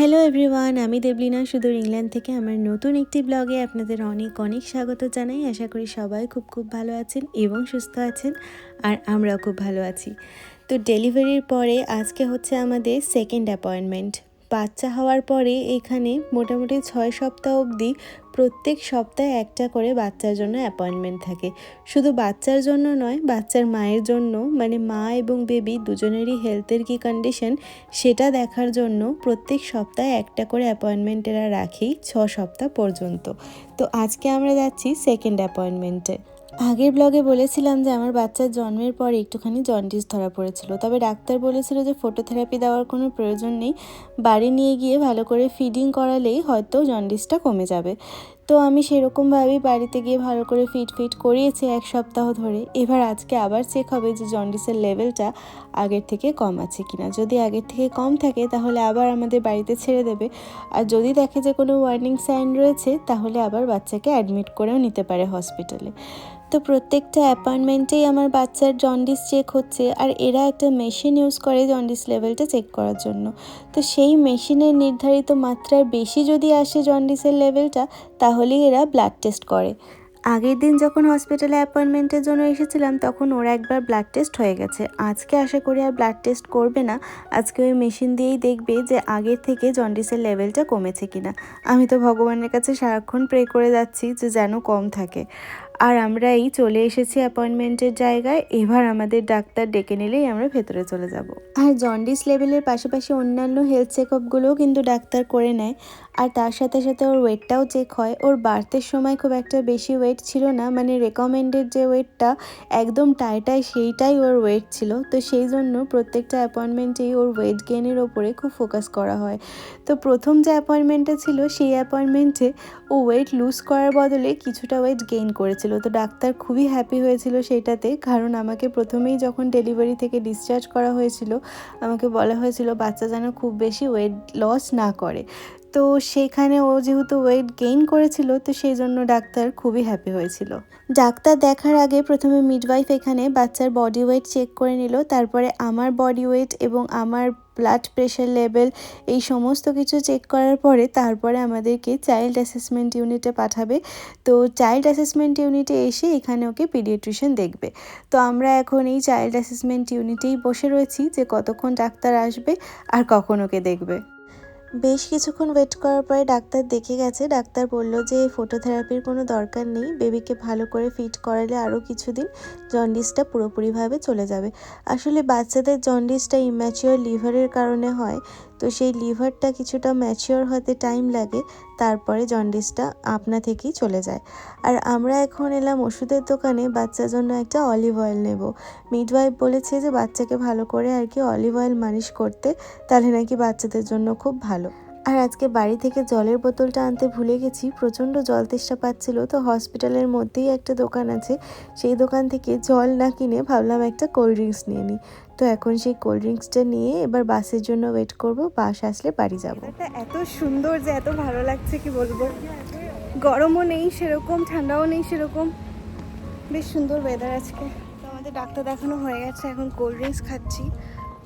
Hello everyone আমি দেবলিনা সুদূর England থেকে। আমার নতুন একটি ব্লগে আপনাদের অনেক অনেক স্বাগত জানাই। আশা করি সবাই খুব খুব ভালো আছেন এবং সুস্থ আছেন, আর আমরাও খুব ভালো আছি। তো ডেলিভারির পরে আজকে হচ্ছে আমাদের সেকেন্ড অ্যাপয়েন্টমেন্ট বাচ্চা হওয়ার পরে এখানে মোটামুটি ছয় সপ্তাহ অবধি প্রত্যেক সপ্তাহে একটা করে বাচ্চার জন্য অ্যাপয়েন্টমেন্ট থাকে। শুধু বাচ্চার জন্য নয়, বাচ্চার মায়ের জন্য মানে মা এবং বেবি দুজনেরই হেলথের কী কন্ডিশন সেটা দেখার জন্য প্রত্যেক সপ্তাহে একটা করে অ্যাপয়েন্টমেন্ট এরা রাখেই ছ সপ্তাহ পর্যন্ত। তো আজকে আমরা যাচ্ছি সেকেন্ড অ্যাপয়েন্টমেন্টে আগের ব্লগে বলেছিলাম যে আমার বাচ্চার জন্মের পরে একটুখানি জন্ডিস ধরা পড়েছিল। তবে ডাক্তার বলেছিল যে ফটোথেরাপি দেওয়ার কোনো প্রয়োজন নেই। বাড়ি নিয়ে গিয়ে ভালো করে ফিডিং করালেই হয়তো জন্ডিসটা কমে যাবে। তো আমি সেরকমভাবেই বাড়িতে গিয়ে ভালো করে ফিট ফিট করিয়েছি এক সপ্তাহ ধরে। এবার আজকে আবার চেক হবে যে জন্ডিসের লেভেলটা আগের থেকে কম আছে কিনা। যদি আগের থেকে কম থাকে, তাহলে আবার আমাদের বাড়িতে ছেড়ে দেবে। আর যদি দেখে যে কোনো ওয়ার্নিং সাইন রয়েছে, তাহলে আবার বাচ্চাকে অ্যাডমিট করেও নিতে পারে হসপিটালে তো প্রত্যেকটা অ্যাপয়েন্টমেন্টেই আমার বাচ্চার জন্ডিস চেক হচ্ছে, আর এরা একটা মেশিন ইউজ করে জন্ডিস লেভেলটা চেক করার জন্য। তো সেই মেশিনের নির্ধারিত মাত্রার বেশি যদি আসে জন্ডিসের লেভেলটা তাহলেই এরা ব্লাড টেস্ট করে। আগের দিন যখন হসপিটালে অ্যাপয়েন্টমেন্টের জন্য এসেছিলাম, তখন ওরা একবার ব্লাড টেস্ট হয়ে গেছে। আজকে আশা করি আর ব্লাড টেস্ট করবে না। আজকে ওই মেশিন দিয়েই দেখবে যে আগের থেকে জন্ডিসের লেভেলটা কমেছে কিনা। আমি তো ভগবানের কাছে সারাক্ষণ প্রে করে যাচ্ছি যে যেন কম থাকে। আর আমরা এই চলে এসেছি অ্যাপয়েন্টমেন্টের জায়গায়। এবার আমাদের ডাক্তার ডেকে নিলেই আমরা ভেতরে চলে যাব। আর জন্ডিস লেভেলের পাশাপাশি অন্যান্য হেলথ চেক আপগুলোও কিন্তু ডাক্তার করে নেয়। আর তার সাথে সাথে ওর ওয়েটটাও চেক হয়। ওর বার্থের সময় খুব একটা বেশি ওয়েট ছিল না। মানে রেকমেন্ডেড যে ওয়েটটা একদম টাইটাই সেইটাই ওর ওয়েট ছিল। তো সেই জন্য প্রত্যেকটা অ্যাপয়েন্টমেন্টেই ওর ওয়েট গেনের ওপরে খুব ফোকাস করা হয়। তো প্রথম যে অ্যাপয়েন্টমেন্টটা ছিল, সেই অ্যাপয়েন্টমেন্টে ও ওয়েট লুজ করার বদলে কিছুটা ওয়েট গেইন করেছিল। তো ডাক্তার খুবই হ্যাপি হয়েছিল সেইটাতে। কারণ আমাকে প্রথমেই যখন ডেলিভারি থেকে ডিসচার্জ করা হয়েছিল, আমাকে বলা হয়েছিল বাচ্চা যেন খুব বেশি ওয়েট লস না করে। তো সেখানে ও যেহেতু ওয়েট গেইন করেছিল, তো সেই জন্য ডাক্তার খুবই হ্যাপি হয়েছিল। ডাক্তার দেখার আগে প্রথমে মিডওয়াইফ এখানে বাচ্চার বডি ওয়েট চেক করে নিল, তারপরে আমার বডি ওয়েট এবং আমার ব্লাড প্রেশার লেভেল এই সমস্ত কিছু চেক করার পরে তারপরে আমাদেরকে চাইল্ড অ্যাসেসমেন্ট ইউনিটে পাঠাবে। তো চাইল্ড অ্যাসেসমেন্ট ইউনিটে এসে এখানে ওকে পিডিয়াট্রিশিয়ান দেখবে। তো আমরা এখন এই চাইল্ড অ্যাসেসমেন্ট ইউনিটেই বসে রয়েছি যে কতক্ষণ ডাক্তার আসবে আর কখন ওকে দেখবে। বেশ কিছুক্ষণ ওয়েট করার পরে ডাক্তার দেখে গেছে। ডাক্তার বলল যে ফটোথেরাপির কোনো দরকার নেই। বেবিকে ভালো করে ফিট করালে আরও কিছুদিন জন্ডিসটা পুরোপুরিভাবে চলে যাবে। আসলে বাচ্চাদের জন্ডিসটা ইম্যাচিওর লিভারের কারণে হয়। তো সেই লিভারটা কিছুটা ম্যাচিওর হতে টাইম লাগে, তারপরে জন্ডিসটা আপনা থেকেই চলে যায়। আর আমরা এখন এলাম ওষুধের দোকানে, বাচ্চার জন্য একটা অলিভ অয়েল নেব। মিডওয়াইফ বলেছে যে, বাচ্চাকে ভালো করে আর কি অলিভ অয়েল মালিশ করতে, তাহলে নাকি বাচ্চাদের জন্য খুব ভালো। আর আজকে বাড়ি থেকে জলের বোতলটা আনতে ভুলে গেছি। প্রচণ্ড জল তেষ্টা পাচ্ছিল, তো হসপিটালের মধ্যেই একটা দোকান আছে। সেই দোকান থেকে জল না কিনে ভাবলাম একটা কোল্ড ড্রিঙ্কস নিয়ে নিই তো এখন সেই কোল্ড ড্রিঙ্কসটা নিয়ে এবার বাসের জন্য ওয়েট করব, বাস আসলে বাড়ি যাব। এত সুন্দর যে এত ভালো লাগছে, কি বলব? গরমও নেই সেরকম, ঠান্ডাও নেই সেরকম। বেশ সুন্দর ওয়েদার আজকে। তো আমাদের ডাক্তার দেখানো হয়ে গেছে, এখন কোল্ড ড্রিঙ্কস খাচ্ছি।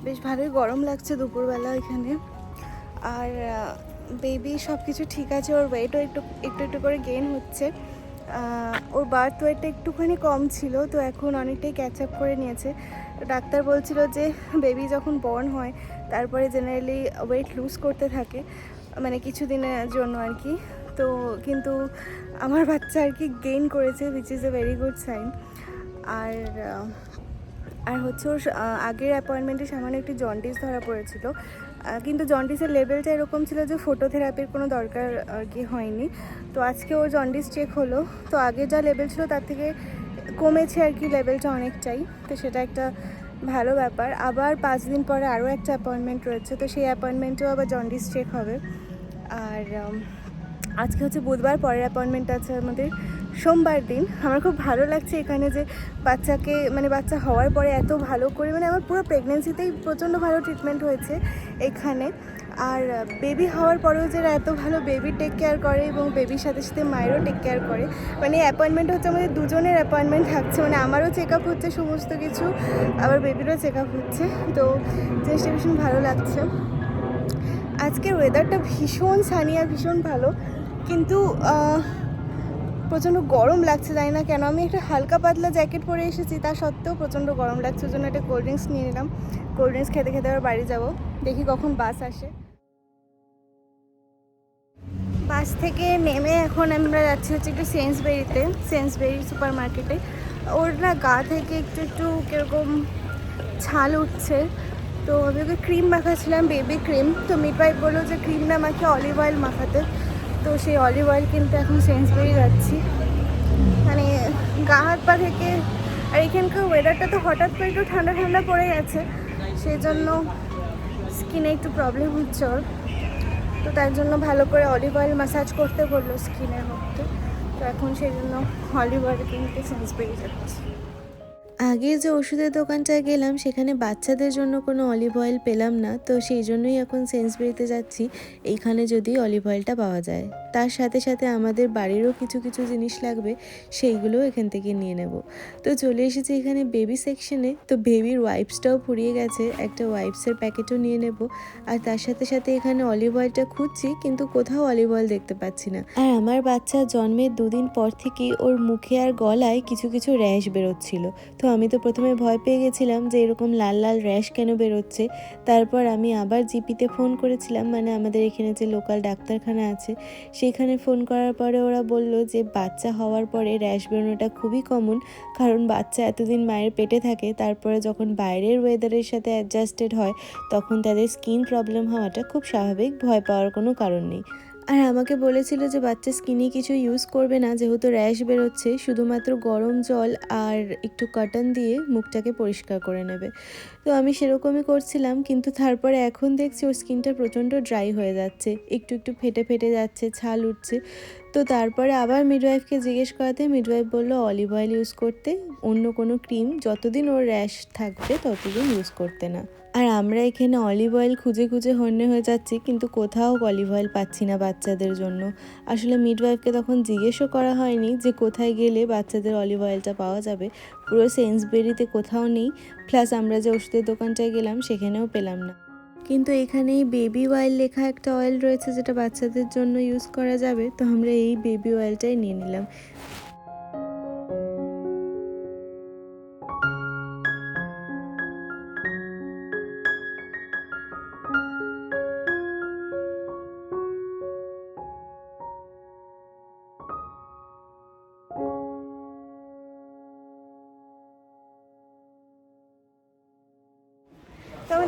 বেশ ভালোই গরম লাগছে দুপুরবেলা এখানে। আর বেবি সব কিছু ঠিক আছে, ওর ওয়েটও একটু একটু একটু করে গেইন হচ্ছে। ওর বার্থ ওয়েটটা একটুখানি কম ছিল, তো এখন অনেকটাই ক্যাচ আপ করে নিয়েছে। ডাক্তার বলছিল যে বেবি যখন বর্ন হয়, তারপরে জেনারেলি ওয়েট লুজ করতে থাকে মানে কিছুদিনের জন্য আর কি। তো কিন্তু আমার বাচ্চা আর কি গেইন করেছে which is a very good sign আর আর হচ্ছে ওর আগের অ্যাপয়েন্টমেন্টে সামান্য একটি জন্ডিস ধরা পড়েছিল। কিন্তু জন্ডিসের লেভেলটা এরকম ছিল যে ফটোথেরাপির কোনো দরকার আর কি হয়নি। তো আজকে ওর জন্ডিস চেক হলো। তো আগে যা লেভেল ছিল তার থেকে কমেছে আর কি লেভেলটা অনেকটাই। তো সেটা একটা ভালো ব্যাপার। আবার পাঁচ দিন পরে আরও একটা অ্যাপয়েন্টমেন্ট রয়েছে। তো সেই অ্যাপয়েন্টমেন্টেও আবার জন্ডিস চেক হবে। আর আজকে হচ্ছে বুধবার, পরের অ্যাপয়েন্টমেন্ট আছে আমাদের। সোমবার দিন। আমার খুব ভালো লাগছে এখানে যে বাচ্চাকে মানে বাচ্চা হওয়ার পরে এত ভালো করে মানে আমার পুরো প্রেগনেন্সিতেই প্রচণ্ড ভালো ট্রিটমেন্ট হয়েছে এখানে। আর বেবি হওয়ার পরেও যে এরা এত ভালো বেবি টেক কেয়ার করে এবং বেবির সাথে সাথে মায়েরও টেক কেয়ার করে মানে অ্যাপয়েন্টমেন্ট হচ্ছে আমাদের দুজনের অ্যাপয়েন্টমেন্ট থাকছে মানে আমারও চেক আপ হচ্ছে সমস্ত কিছু, আবার বেবিরও চেক আপ হচ্ছে। তো জিনিসটা ভীষণ ভালো লাগছে। আজকের ওয়েদারটা ভীষণ সানি আর ভীষণ ভালো। কিন্তু প্রচণ্ড গরম লাগছে, জানি না কেন। আমি একটা হালকা পাতলা জ্যাকেট পরে এসেছি, তা সত্ত্বেও প্রচণ্ড গরম লাগছে, ওই জন্য একটা কোল্ড ড্রিঙ্কস নিয়ে নিলাম। কোল্ড ড্রিঙ্কস খেতে খেতে আবার বাড়ি যাব। দেখি কখন বাস আসে। বাস থেকে নেমে এখন আমরা যাচ্ছি হচ্ছে একটু সেন্সবেরিতে সেন্সবেরি সুপার মার্কেটে ওর না গা থেকে একটু একটু কীরকম ছাল উঠছে। তো আমি ওকে ক্রিম মাখাচ্ছিলাম বেবি ক্রিম তো মিডওয়াইফ বলল যে ক্রিম না মাখে অলিভ অয়েল মাখাতে। তো সেই অলিভ অয়েল কিনতে এখন সেন্সবেরি যাচ্ছি। মানে গা হাত পা থেকে, আর এখানকার ওয়েদারটা তো হঠাৎ করে একটু ঠান্ডা ঠান্ডা পড়ে গেছে সেই জন্য স্কিনে একটু প্রবলেম হচ্ছে ওর। তো তার জন্য ভালো করে অলিভ অয়েল ম্যাসাজ করতে বলল স্কিনের মধ্যে। তো এখন সেই জন্য অলিভ অয়েল কিনতে সেন্স বেরিয়ে যাচ্ছে। আগে যে ওষুধের দোকানটায় গেলাম, সেখানে বাচ্চাদের জন্য কোনো অলিভ অয়েল পেলাম না। তো সেই জন্যই এখন সেন্সবেরিতে যাচ্ছি। এইখানে যদি অলিভ অয়েলটা পাওয়া যায়। তার সাথে সাথে আমাদের বাড়িরও কিছু কিছু জিনিস লাগবে, সেইগুলোও এখান থেকে নিয়ে নেব। তো চলে এসেছি এখানে বেবি সেকশনে তো বেবির ওয়াইপসটাও ফুরিয়ে গেছে, একটা ওয়াইপসের প্যাকেটও নিয়ে নেব। আর তার সাথে সাথে এখানে অলিভ অয়েলটা খুঁজছি, কিন্তু কোথাও অলিভ অয়েল দেখতে পাচ্ছি না। আর আমার বাচ্চা জন্মের দুদিন পর থেকেই ওর মুখে আর গলায় কিছু কিছু র্যাশ বেরোচ্ছিল। তো আমি তো প্রথমে ভয় পেয়ে গেছিলাম যে এরকম লাল লাল র্যাশ কেন বেরোচ্ছে। তারপর আমি আবার জিপিতে ফোন করেছিলাম মানে আমাদের এখানে যে লোকাল ডাক্তারখানা আছে সেখানে ফোন করার পরে ওরা বলল যে, বাচ্চা হওয়ার পরে র্যাশ বেরোনোটা খুবই কমন কারণ বাচ্চা এতদিন মায়ের পেটে থাকে, তারপরে যখন বাইরের ওয়েদারের সাথে অ্যাডজাস্টেড হয়, তখন তাদের স্কিন প্রবলেম হওয়াটা খুব স্বাভাবিক, ভয় পাওয়ার কোনো কারণ নেই। আর আমাকে বলেছিল যে বাচ্চা স্কিনে কিছু ইউজ করবে না, যেহেতু র্যাশ বেরোচ্ছে, শুধুমাত্র গরম জল আর একটু কাটন দিয়ে মুখটাকে পরিষ্কার করে নেবে। তো আমি সেরকমই করছিলাম, কিন্তু তারপরে এখন দেখছি ওর স্কিনটা প্রচণ্ড ড্রাই হয়ে যাচ্ছে, একটু একটু ফেটে ফেটে যাচ্ছে, ছাল উঠছে। তো তারপরে আবার মিডওয়াইফকে জিজ্ঞেস করাতে মিডওয়াইফ বলল অলিভ অয়েল ইউজ করতে অন্য কোনো ক্রিম যতদিন ওর র্যাশ থাকবে ততদিন ইউজ করতে না। আর আমরা এখানে অলিভ অয়েল খুঁজে খুঁজে হন্যে হয়ে যাচ্ছি, কিন্তু কোথাও অলিভ অয়েল পাচ্ছি না বাচ্চাদের জন্য। আসলে মিড মিডওয়াইফকে তখন জিজ্ঞেসও করা হয়নি যে কোথায় গেলে বাচ্চাদের অলিভ অয়েলটা পাওয়া যাবে। পুরো সেন্সবেরিতে কোথাও নেই প্লাস আমরা যে ওষুধের দোকানটায় গেলাম সেখানেও পেলাম না। কিন্তু এখানেই বেবি অয়েল লেখা একটা অয়েল রয়েছে যেটা বাচ্চাদের জন্য ইউজ করা যাবে, তো আমরা এই বেবি অয়েলটাই নিয়ে নিলাম।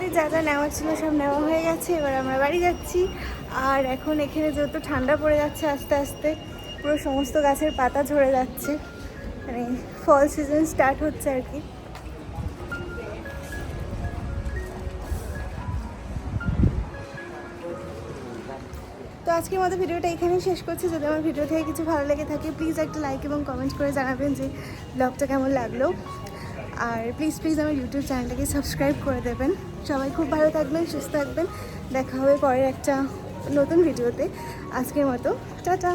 আমাদের যা যা নেওয়া ছিল সব নেওয়া হয়ে গেছে, এবার আমরা বাড়ি যাচ্ছি। আর এখন এখানে যেহেতু ঠান্ডা পড়ে যাচ্ছে আস্তে আস্তে, পুরো সমস্ত গাছের পাতা ঝরে যাচ্ছে। মানে ফল সিজন স্টার্ট হচ্ছে আর কি। তো আজকের মতো ভিডিওটা এখানেই শেষ করছি। যদি আমার ভিডিও থেকে কিছু ভালো লেগে থাকে প্লিজ একটা লাইক এবং কমেন্ট করে জানাবেন যে ব্লগটা কেমন লাগল। আর প্লিজ প্লিজ আমার ইউটিউব চ্যানেলটাকে সাবস্ক্রাইব করে দেবেন। সবাই খুব ভালো থাকবেন, সুস্থ থাকবেন। দেখা হবে পরের একটা নতুন ভিডিওতে। আজকের মতো, টাটা।